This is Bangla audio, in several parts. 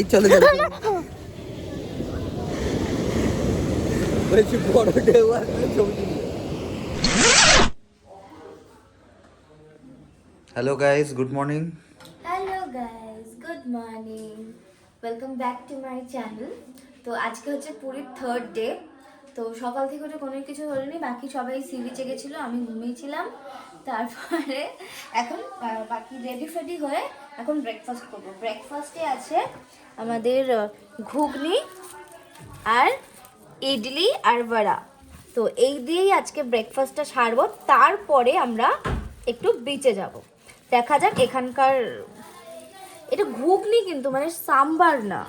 এই চলে চলে বলছি বড় ঢেউ hello guys good morning hello guys good morning welcome back to my channel তো আজকে হচ্ছে পুরীর থার্ড ডে তো সকাল থেকে ওটা কোনো কিছু হয়নি, বাকি সবাই সি বিচে গেছিল আমি ঘুমিয়েছিলাম। তারপরে এখন বাকি রেডি ফেডি হয়ে এখন ব্রেকফাস্ট করব। ব্রেকফাস্টে আছে আমাদের ঘুগনি আর ইডলি আর বড়া। তো এই দিয়েই আজকে ব্রেকফাস্টটা সারবো। তারপরে আমরা একটু বিচে যাব। দেখা যাক এখানকার, এটা ঘুগনি কিন্তু মানে সাম্বার না।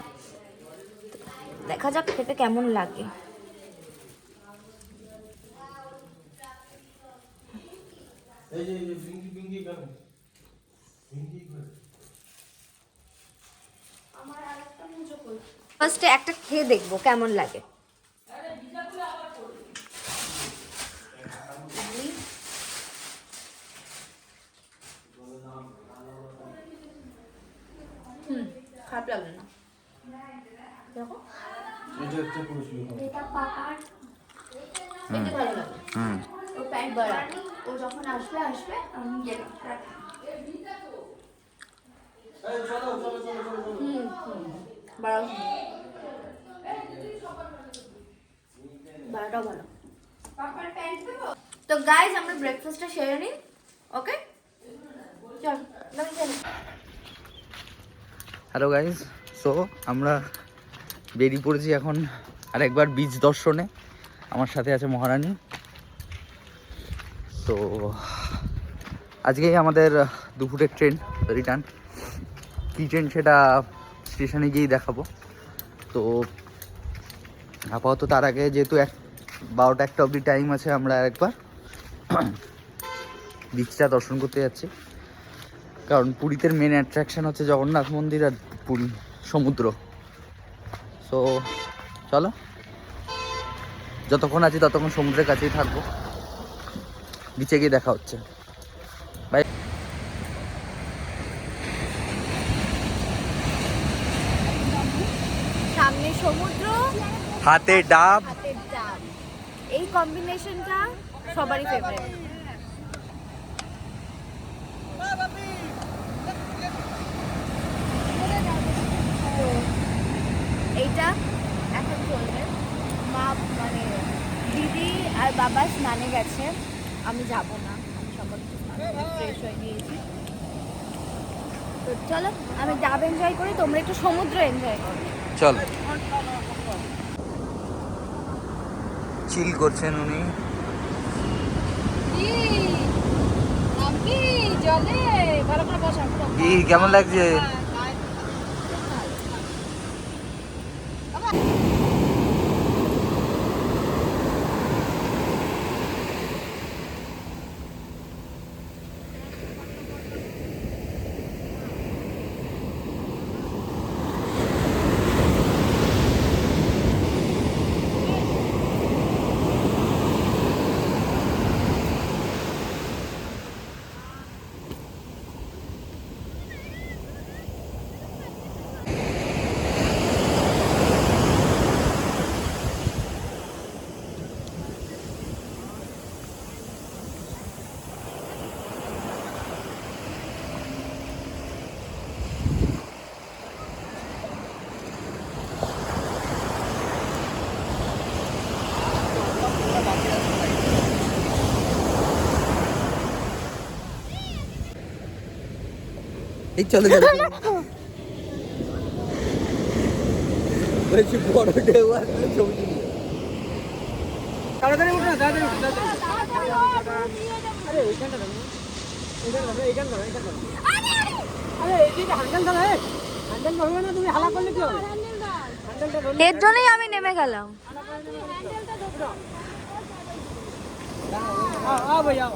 দেখা যাক খেতে কেমন লাগে। ফার্স্টে একটা খেয়ে দেখব কেমন লাগে। হুম খারাপ লাগল না। দেখো। এটা পাকার। এটা ভালো লাগে হুম। ও প্যান্ট বড়া। ও যখন আসবে আসবে আমি গেলাম হুম হুম বড়া বড়াটাও ভালো তো গাইজ আমরা ব্রেকফাস্টটা সেরে নিই ওকে চল হ্যালো গাইস সো আমরা বেরিয়ে পড়েছি এখন আরেকবার বীজ দর্শনে। আমার সাথে আছে মহারানী। তো আজকেই আমাদের দুপুরের ট্রেন রিটার্ন কী ট্রেন সেটা স্টেশনে গিয়েই দেখাবো। তো আপাতত তার আগে যেহেতু এক বারোটা একটা অবধি টাইম আছে আমরা একবার বীজটা দর্শন করতে যাচ্ছি। কারণ পুরীতে মেন অ্যাট্রাকশন হচ্ছে জগন্নাথ মন্দির আর পুরী সমুদ্র। সো চলো। যতক্ষণ আছি ততক্ষণ সমুদ্রের কাছেই থাকব। বিচে গিয়ে দেখা হচ্ছে। বাই সামনে সমুদ্র। হাতে হাতের ডাব। এই কম্বিনেশনটা সবারই ফেভারিট এইটা এখন চলবে। মা মানে দিদি আর বাবা স্নানে গেছে। আমি যাব না। আমি সকাল ফ্রেশ হয়ে গিয়েছি। তো চলো আমি ডাব এনজয় করি তোমরা একটু সমুদ্র এনজয় করো। চল। চিল করছেন উনি। জলে? ভালো করে বসা কি কেমন লাগছে? এই চলে চলে বলছি বড় ঢেউ আসলে ছবি তাড়াতাড়ি উঠো না তাড়াতাড়ি উঠো আরে এইখানটা ধরো এইখানটা ধরো এইখানটা ধরো এইখানটা ধরো আরে এইদিকে হ্যান্ডেল ধরো হ্যান্ডেল ধরবে না তুমি হালা করলে কি হবে এর জন্যই আমি নেমে গেলাম ভাই উঠো আও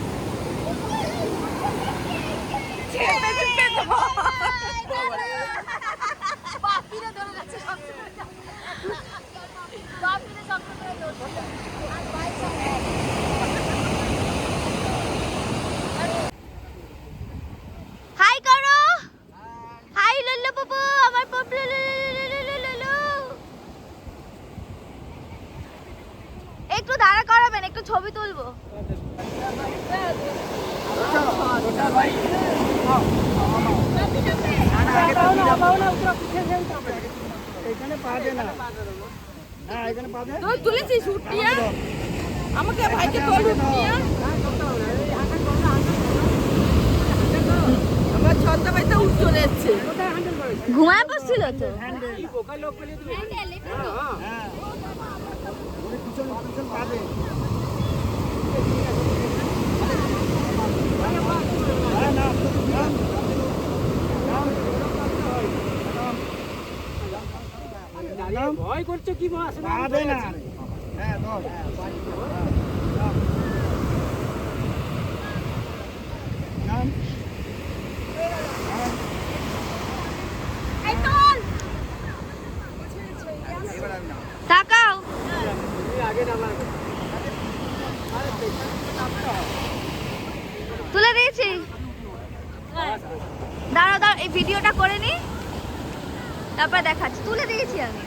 বাপিরা ধরে যাচ্ছে সব বাপিরা সব করে পা তুলেছিস উঠিয়া আমাকে ভাইকে তোল উঠিয়া আমার ছন্দবাইতে উঠ চলে যাচ্ছে। ঘুমায় পড়ছিল তো? হ্যাঁ হ্যাঁ হ্যাঁ না। ভয় করছ কি বস না। হ্যাঁ ধর। তাকাও। তুলে দিয়েছি। দাঁড়াও দাঁড়াও এই ভিডিওটা করে নি? তারপর দেখাচ্ছি তুলে দিয়েছি আমি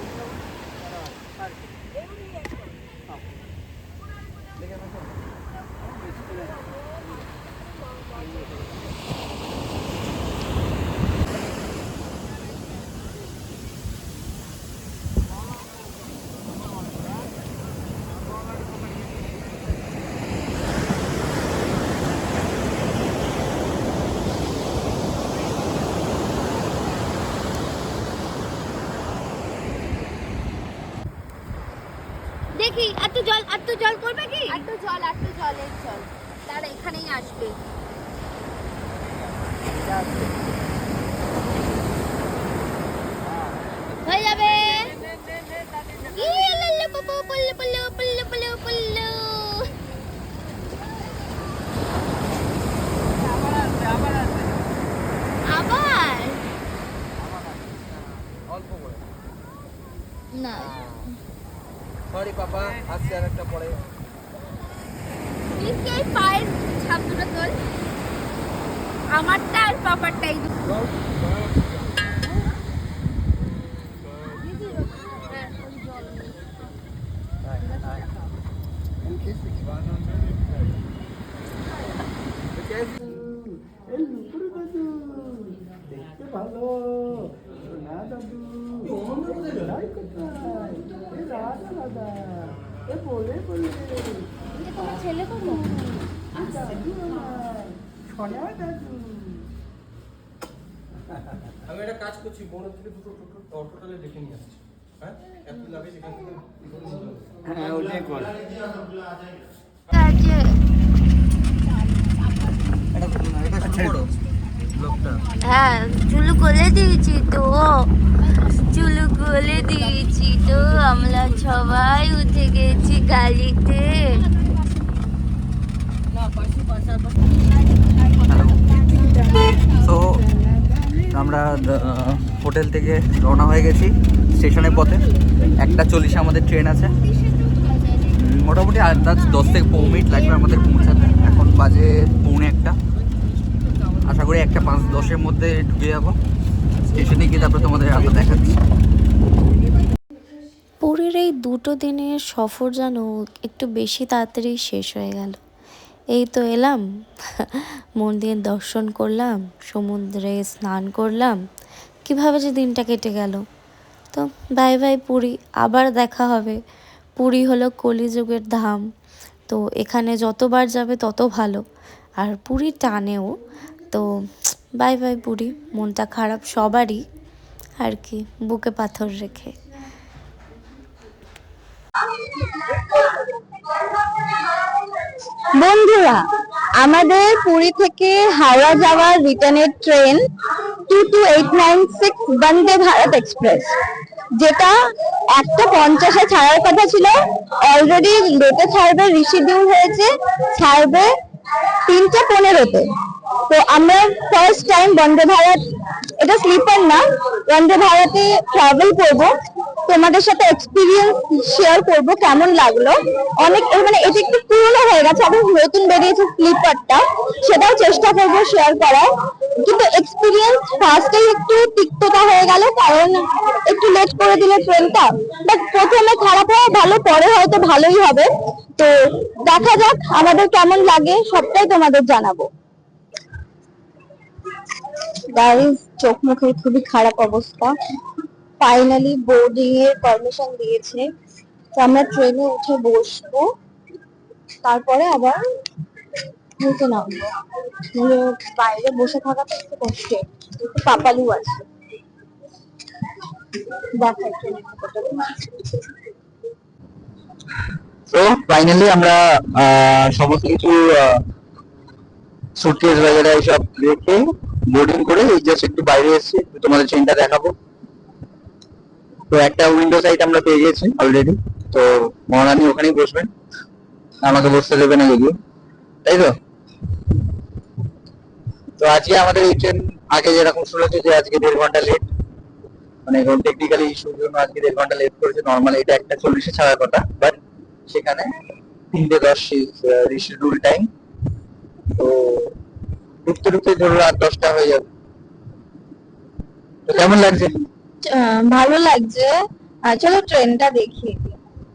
দেখি এত তো জল করবে কি? আর তো জল একটু জলের জল। তার এখানেই আসবে হয়ে যাবে ইয়ে, লাল্লা, পুপু, পুল্লু, পুল্লু, পুল্লু, পুল্লু, পুল্লু। আবার অল্প করে না সরি পাপা আসছে আর একটা পরে মিসকে এই পায়ের ছাপ দুটো তোল আমারটা আর পাপারটাই দেখতে ভালো সোনা দাদু যাই কোথায় এ রাধা দাদা এ বলে বলে তোমার ছেলে কত দাদু আমার সোনা দাদু। আমি একটা কাজ করছি বনের থেকে দুটো টোটো অটোটালে ডেকে নিয়ে আসছি। হ্যাঁ? হ্যাঁ ওটাই কর। আছে এটা ব্লগটা হ্যাঁ চুলু দিয়েছি তো। চুলু দিয়েছি তো। আমরা সবাই উঠে গেছি গাড়িতে। তো আমরা হোটেল থেকে রওনা হয়ে গেছি স্টেশনের পথে। একটা চল্লিশে আমাদের ট্রেন আছে। মোটামুটি আন্দাজ দশ থেকে পনেরো মিনিট লাগবে আমাদের পৌঁছাতে। এখন বাজে পৌনে একটা। আশা করি একটা পাঁচ দশের মধ্যে ঢুকে যাব। স্টেশনে গিয়ে তারপরে তোমাদের আমরা দেখাচ্ছি। পুরীর এই দুটো দিনের সফর যেন একটু বেশি তাড়াতাড়ি শেষ হয়ে গেল। এই তো এলাম, মন্দির দর্শন করলাম, সমুদ্রে স্নান করলাম। কীভাবে যে দিনটা কেটে গেল। তো বাই বাই পুরী, আবার দেখা হবে। পুরী হলো কলিযুগের ধাম, তো এখানে যতবার যাবে তত ভালো। আর পুরী টানেও তো বাই বাই পুরী মনটা খারাপ সবারই, আর কি, বুকে পাথর রেখে। বন্ধুরা, আমাদের পুরী থেকে হাওড়া যাওয়ার রিটার্নের train two two eight nine six Vande Bharat express যেটা একটা পঞ্চাশে ছাড়ার কথা ছিল। অলরেডি লেটে ছাড়বে রিশিডিউল হয়েছে, ছাড়বে তিনটে পনেরোতে। তো আমরা ফার্স্ট টাইম বন্দে ভারত এটা স্লিপার না বন্দে ভারতে ট্রাভেল করব। তোমাদের সাথে এক্সপিরিয়েন্স শেয়ার করব কেমন লাগল। অনেক মানে এটা একটু পুরনো হয়ে গেছে এখন নতুন বেরিয়েছে স্লিপারটা সেটাও চেষ্টা করব শেয়ার করার। কিন্তু এক্সপিরিয়েন্স ফার্স্টেই একটু তিক্ততা হয়ে গেল, কারণ একটু লেট করে দিল ট্রেনটা বাট প্রথমে খারাপ হওয়া ভালো, পরে হয়তো ভালোই হবে। তো দেখা যাক, আমাদের কেমন লাগে, সবটাই তোমাদের জানাব। গাইজ চোখ মুখের খুবই খারাপ অবস্থা। ফাইনালি বোর্ডিং এর পারমিশন দিয়েছে। তো আমরা ট্রেনে উঠে বসবো। তারপরে আবার নিচে নামবো। মানে বাইরে বসে থাকা একটু কষ্টের। পাপালু আছে। দেখা তো ফাইনালি আমরা সমস্ত কিছু সুটকেস বাজারে এইসব রেখে বোর্ডিং করে জাস্ট একটু বাইরে এসেছি তো তোমাদের ট্রেনটা দেখাবো। তো একটা উইন্ডো সাইট আমরা পেয়ে গেছি অলরেডি তো মহারানী ওখানেই বসবেন। আমাকে বসতে দেবে না যদিও। তাই তো? তো আজকে আমাদের এই ট্রেন আগে যেরকম শুনেছি যে আজকে দেড় ঘণ্টা লেট মানে এখন টেকনিক্যালি ইস্যুর জন্য আজকে দেড় ঘণ্টা লেট করেছে। নর্মালি এটা একটা চল্লিশে ছাড়ার কথা। বাট সেখানে তিনটে দশ রিশিডিউল টাইম তো ঢুকতে ঢুকতে ধরো রাত দশটা হয়ে যাবে। কেমন লাগছে? ভালো লাগছে। চলো ট্রেনটা দেখি।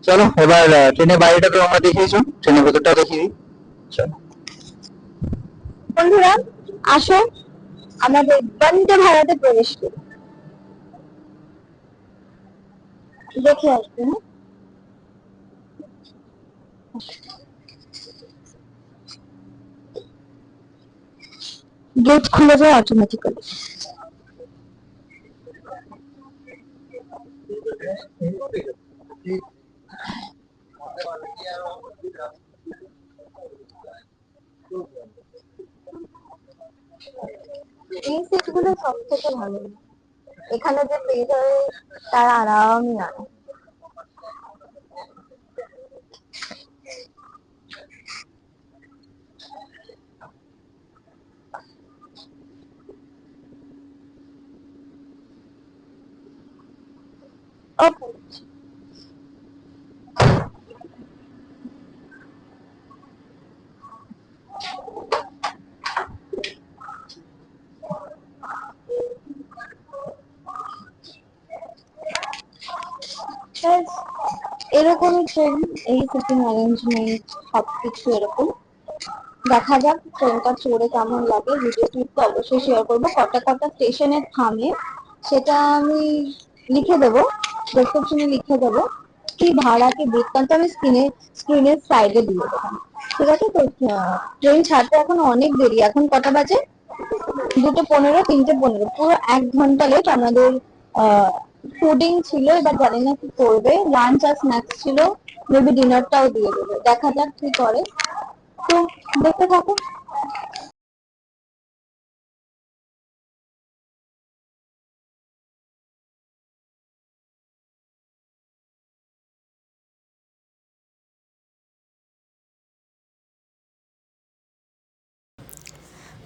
চলো এবার ট্রেনের বাইরেটা তো আমরা দেখিয়েছো। ট্রেনের ভেতরটা দেখিয়ে দিই। চলো। বন্ধুরা আসো। আমাদের বন্দে ভারতে প্রবেশ করি। দেখে আসবে হ্যাঁ? গেট খুলে যায় অটোমেটিক্যালি এই সিটগুলো সব থেকে ভালো। এখানে যে পেয়ে যাবে তারা আরামই আরাম। Guys, এরকমই ট্রেন এই সিটিং অ্যারেঞ্জমেন্ট সবকিছু এরকম। দেখা যাক ট্রেনটা চড়ে কেমন লাগে ভিডিও ক্লিপ অবশ্যই শেয়ার করব। কটা কটা স্টেশনে থামে সেটা আমি লিখে দেবো। ডেসক্রিপশনে লিখে দেবো, কি ভাড়া কি বৃত্তান্ত আমি স্ক্রিনে স্ক্রিনের সাইডে দিয়ে দেবো ঠিক আছে তো? ট্রেন ছাড়তে এখন অনেক দেরি। এখন কটা বাজে? দুটো পনেরো, তিনটে পনেরো। পুরো এক ঘণ্টা লেট আমাদের ফুডিং ছিল, এবার জানি না কি করবে। লাঞ্চ আর স্ন্যাক্স ছিল। মেবি ডিনারটাও দিয়ে দেবে। দেখা যাক কি করে। তো দেখতে থাকো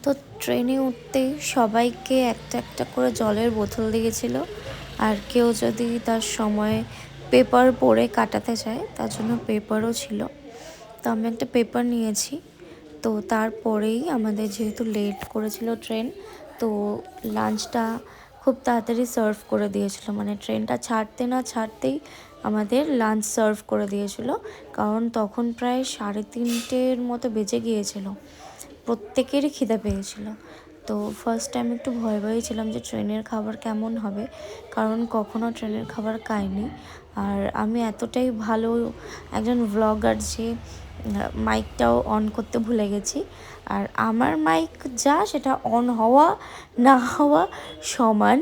তো ট্রেনে উঠতেই সবাইকে একটা একটা করে জলের বোতল দিয়েছিল। আর কেউ যদি তার সময় পেপার পড়ে কাটাতে চায়, তার জন্য পেপারও ছিল। তো আমি একটা পেপার নিয়েছি। তো তারপরেই আমাদের যেহেতু লেট করেছিল ট্রেন, তো লাঞ্চটা খুব তাড়াতাড়ি সার্ভ করে দিয়েছিল। মানে ট্রেনটা ছাড়তে না ছাড়তেই আমাদের লাঞ্চ সার্ভ করে দিয়েছিল। কারণ তখন প্রায় সাড়ে তিনটের মতো বেজে গিয়েছিল। প্রত্যেকেরই খিদে পেয়েছিল। তো ফার্স্ট টাইম একটু ভয় ভয়ে ছিলাম যে ট্রেনের খাবার কেমন হবে, কারণ কখনো ট্রেনের খাবার খাইনি। আর আমি এতটাই ভালো একজন ভ্লগার যে মাইকটাও অন করতে ভুলে গেছি। আর আমার মাইক যা সেটা অন হওয়া, না হওয়া সমান।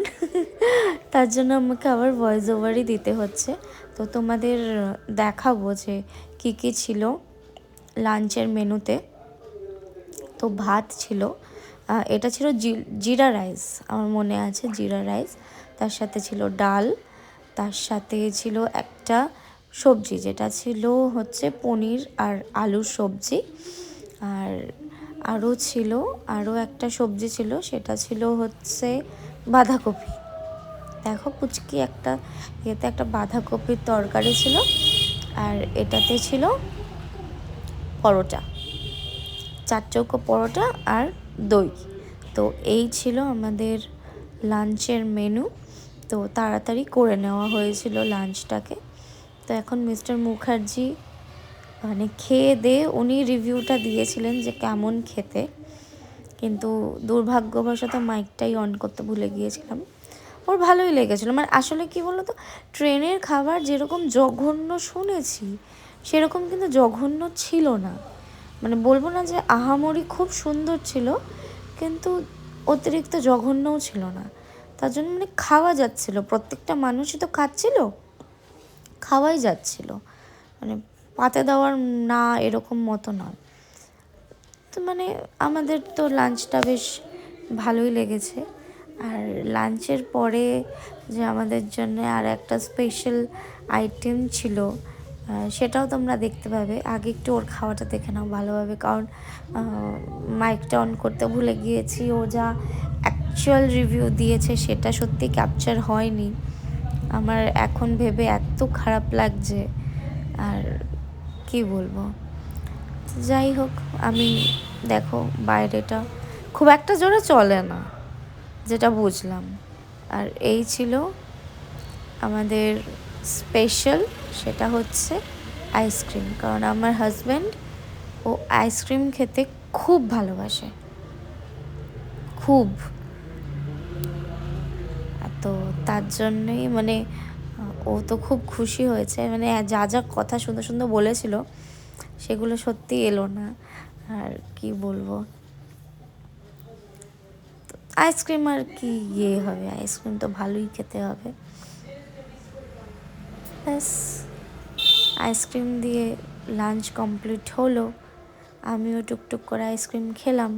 তার জন্য আমাকে আবার ভয়েস ওভারই দিতে হচ্ছে। তো তোমাদের দেখাবো যে কী কী ছিল লাঞ্চের মেনুতে তো ভাত ছিল। এটা ছিল জিরা রাইস, আমার মনে আছে জিরা রাইস। তার সাথে ছিল ডাল, তার সাথে ছিল একটা সবজি, যেটা ছিল হচ্ছে পনির আর আলুর সবজি। আর আরও ছিল, আরও একটা সবজি ছিল, সেটা ছিল হচ্ছে বাঁধাকপি। দেখো পুচকি একটা ইয়েতে একটা বাঁধাকপির তরকারি ছিল, আর এটাতে ছিল পরোটা। চার চৌকো পরোটা আর দই। তো এই ছিল আমাদের লাঞ্চের মেনু। তো তাড়াতাড়ি করে নেওয়া হয়েছিল লাঞ্চটাকে। তো এখন মিস্টার মুখার্জি মানে খেয়ে দিয়ে উনি রিভিউটা দিয়েছিলেন যে কেমন খেতে। কিন্তু দুর্ভাগ্যবশত মাইকটাই অন করতে ভুলে গিয়েছিলাম। ওর ভালোই লেগেছিলো। মানে আসলে কি বলো তো ট্রেনের খাবার যেরকম জঘন্য শুনেছি, সেরকম কিন্তু জঘন্য ছিল না। মানে বলব না যে আহামরি খুব সুন্দর ছিল, কিন্তু অতিরিক্ত জঘন্যও ছিল না। তার জন্য মানে খাওয়া যাচ্ছিল, প্রত্যেকটা মানুষই তো খাচ্ছিল, খাওয়াই যাচ্ছিল। মানে পাতে দেওয়ার না এরকম মতো নয়। তো মানে আমাদের তো লাঞ্চটা বেশ ভালোই লেগেছে। আর লাঞ্চের পরে যে আমাদের জন্য আর একটা স্পেশাল আইটেম ছিল সেটাও তোমরা দেখতে পাবে। আগে একটু ওর খাওয়াটা দেখে নাও ভালোভাবে, কারণ মাইকটা অন করতে ভুলে গিয়েছি। ও যা অ্যাকচুয়াল রিভিউ দিয়েছে সেটা সত্যি ক্যাপচার হয়নি। আমার এখন ভেবে এত খারাপ লাগছে। আর কি বলব? যাই হোক, আমি দেখো বাইরেটা খুব একটা জোরে চলে না, যেটা বুঝলাম। আর এই ছিল আমাদের স্পেশাল সেটা হচ্ছে আইসক্রিম কারণ আমার হাজব্যান্ড ও আইসক্রিম খেতে খুব ভালোবাসে। খুব। তো তার জন্যই মানে ও তো খুব খুশি হয়েছে মানে যা যা কথা সুন্দর সুন্দর বলেছিল, সেগুলো সত্যি এলো না। আর কি বলব? আইসক্রিম আর কি ইয়ে হবে? আইসক্রিম তো ভালোই খেতে হবে। ব্যাস আইসক্রিম দিয়ে লাঞ্চ কমপ্লিট হলো আমিও টুকটুক করে আইসক্রিম খেলাম।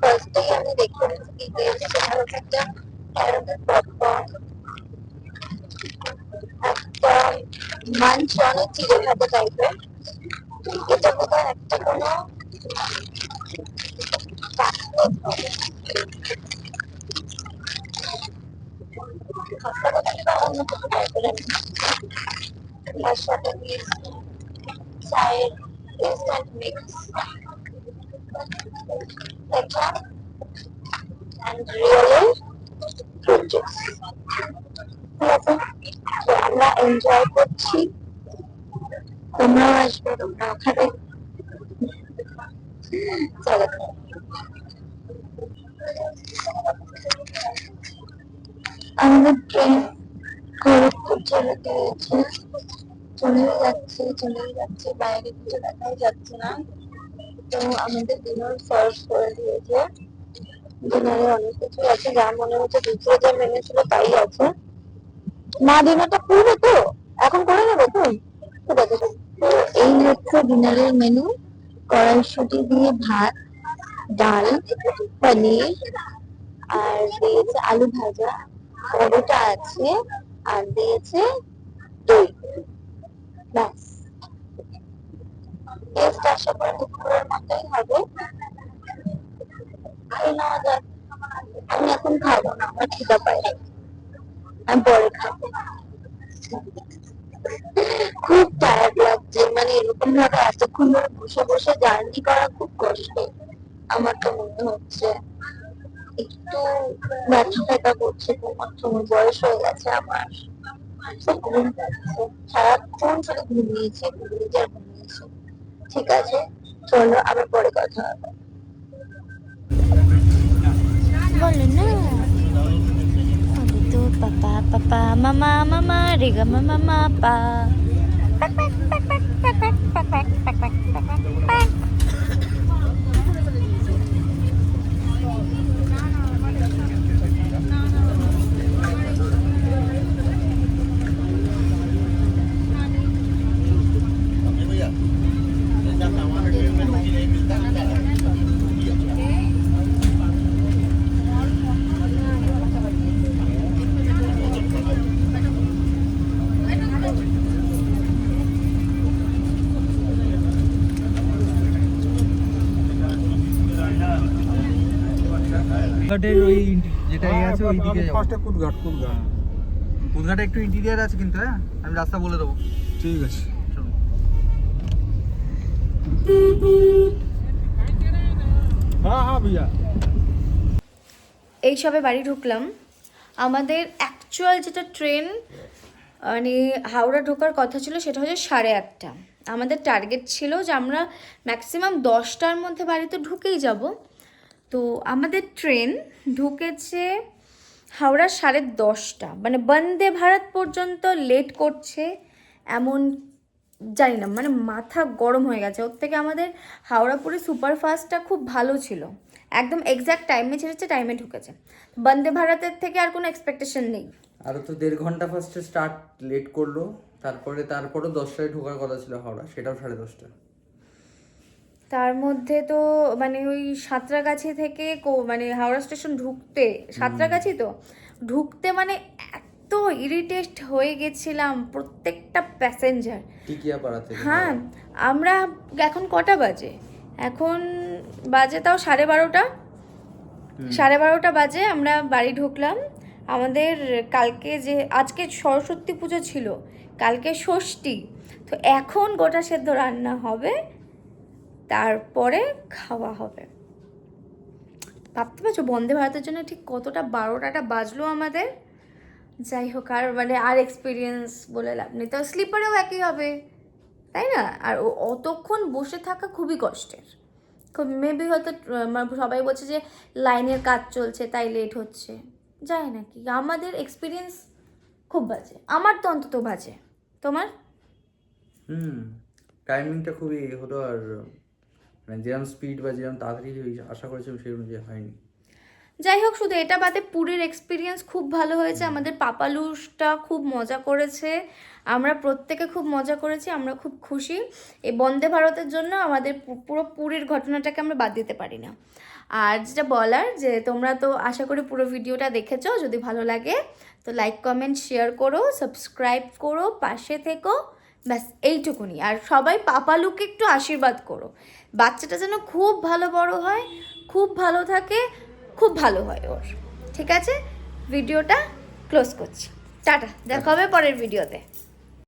ফার্স্টেই আমি দেখে নিচ্ছি দিয়েছে সেটা হচ্ছে একটা ক্যারামেল পপকর্ন একটা মাঞ্চ অনেক চিড়ে ভাজা টাইপের এটা বোধ একটা কোনো অন্য কোনো টাইপের তার মিক্স এটা অ্যান্ড রিয়েলি ফ্রুট ঠিক আছে তো আমরা এনজয় করছি তোমরাও আসবে তোমরাও খাবে চলো আমাদের ট্রেন খড়গপুর চলে গিয়েছে। চলেই যাচ্ছে চলেই যাচ্ছে, বাইরে কিছু দেখাই যাচ্ছে না। তো আমাদের ডিনার সার্ভ করে দিয়েছে। ডিনারে অনেক কিছু আছে, যা মনে হচ্ছে দুপুরে যা মেনু ছিল তাই আছে। মা ডিনারটা করবে তো? এখন করে নেবে তো? ঠিক আছে তো এই হচ্ছে ডিনারের মেনু কড়াইশুটি দিয়ে ভাত, ডাল, পনির, আর দিয়েছে আলু ভাজা। পরোটা আছে আর দিয়েছে দই। ব্যাস। টেস্ট আশা দুপুরের মতোই হবে। খেয়ে নেওয়া যাক। আমি এখন খাব না, আমার খিদা পাই আমি পরে খাব। খুব টায়ার্ড লাগছে মানে এরকম ভাবে এতক্ষণ ধরে বসে বসে জার্নি করা খুব কষ্ট। আমার তো মনে হচ্ছে একটু ব্যথা ব্যথা করছে তোমার তোমার বয়স হয়ে গেছে আমার ঘুম পাচ্ছে সারাক্ষণ শুধু ঘুমিয়েছি ঘুমিয়েছি আর ঘুমিয়েছি ঠিক আছে চলো আবার পরে কথা হবে বলো না তো পাপা পাপা মামা মামা রেগা মামা মা পা ওই যেটা ইয়ে আছে ওই দিকে যাব। ফার্স্টে কুদঘাট কুদঘাট। কুদঘাটে একটু ইন্টিরিয়ার আছে কিন্তু হ্যাঁ? আমি রাস্তা বলে দেবো। ঠিক আছে। হ্যাঁ হ্যাঁ भैया এই সবে বাড়ি ঢুকলাম। আমাদের অ্যাকচুয়াল যেটা ট্রেন মানে হাওড়া ঢোকার কথা ছিল সেটা হচ্ছে সাড়ে আটটা। আমাদের টার্গেট ছিল যে আমরা ম্যাক্সিমাম দশটার মধ্যে বাড়িতে ঢুকেই যাব। তো আমাদের ট্রেন ঢুকেছে হাওড়া সাড়ে দশটা। মানে বন্দে ভারত পর্যন্ত লেট করছে এমন জানি না মানে মাথা গরম হয়ে গেছে। ওর থেকে আমাদের হাওড়াপুরে সুপারফাস্টটা খুব ভালো ছিল। একদম এক্স্যাক্ট টাইমে ছেড়েছে টাইমে ঢুকেছে। বন্দে ভারতের থেকে আর কোনো এক্সপেকটেশন নেই। আরও তো দেড় ঘণ্টা ফার্স্টে স্টার্ট লেট করল। তারপরে, তারপরও দশটায় ঢোকার কথা ছিল হাওড়া, সেটাও সাড়ে দশটা। তার মধ্যে তো মানে ওই সাঁতরাগাছি থেকে কো- মানে হাওড়া স্টেশন ঢুকতে সাঁতরাগাছি তো? ঢুকতে মানে এত ইরিটেট হয়ে গেছিলাম প্রত্যেকটা প্যাসেঞ্জার হ্যাঁ আমরা এখন কটা বাজে? এখন বাজে তাও সাড়ে বারোটা। সাড়ে বারোটা বাজে আমরা বাড়ি ঢুকলাম। আমাদের কালকে যে আজকে সরস্বতী পুজো ছিল কালকে ষষ্ঠী। তো এখন গোটা সেদ্ধ রান্না হবে। তারপরে খাওয়া হবে। ভাবতে পারছ, বন্দে ভারতের জন্য ঠিক কতটা বারোটাটা বাজলো আমাদের? যাই হোক, আর মানে আর এক্সপিরিয়েন্স বলে লাভ নেই। তো স্লিপারেও একই হবে, তাই না? আর অতক্ষণ বসে থাকা খুবই কষ্টের। খুব মেবি হয়তো মানে সবাই বলছে যে লাইনের কাজ চলছে, তাই লেট হচ্ছে। যায় নাকি, আমাদের এক্সপিরিয়েন্স খুব বাজে। আমার তো অন্তত বাজে। তোমার? হুম টাইমিংটা খুবই হলো আর মানে যেরকম স্পিড বা যেরকম তাড়াতাড়ি আশা করেছিলাম সেই অনুযায়ী হয়নি। যাই হোক, শুধু এটা বাদে পুরীর এক্সপিরিয়েন্স খুব ভালো হয়েছে। আমাদের পাপালুসটা খুব মজা করেছে। আমরা প্রত্যেকে খুব মজা করেছি, আমরা খুব খুশি। এই বন্দে ভারতের জন্য আমাদের পুরো পুরীর ঘটনাটাকে আমরা বাদ দিতে পারি না। আর যেটা বলার যে তোমরা তো আশা করি পুরো ভিডিওটা দেখেছ, যদি ভালো লাগে তো লাইক কমেন্ট শেয়ার করো সাবস্ক্রাইব করো, পাশে থেকো। ব্যাস, এইটুকুনি। আর সবাই পাপালুকে একটু আশীর্বাদ করো। বাচ্চাটা যেন খুব ভালো বড় হয়, খুব ভালো থাকে, খুব ভালো হয় ওর। ঠিক আছে? ভিডিওটা ক্লোজ করছি। টাটা। দেখা হবে পরের ভিডিওতে।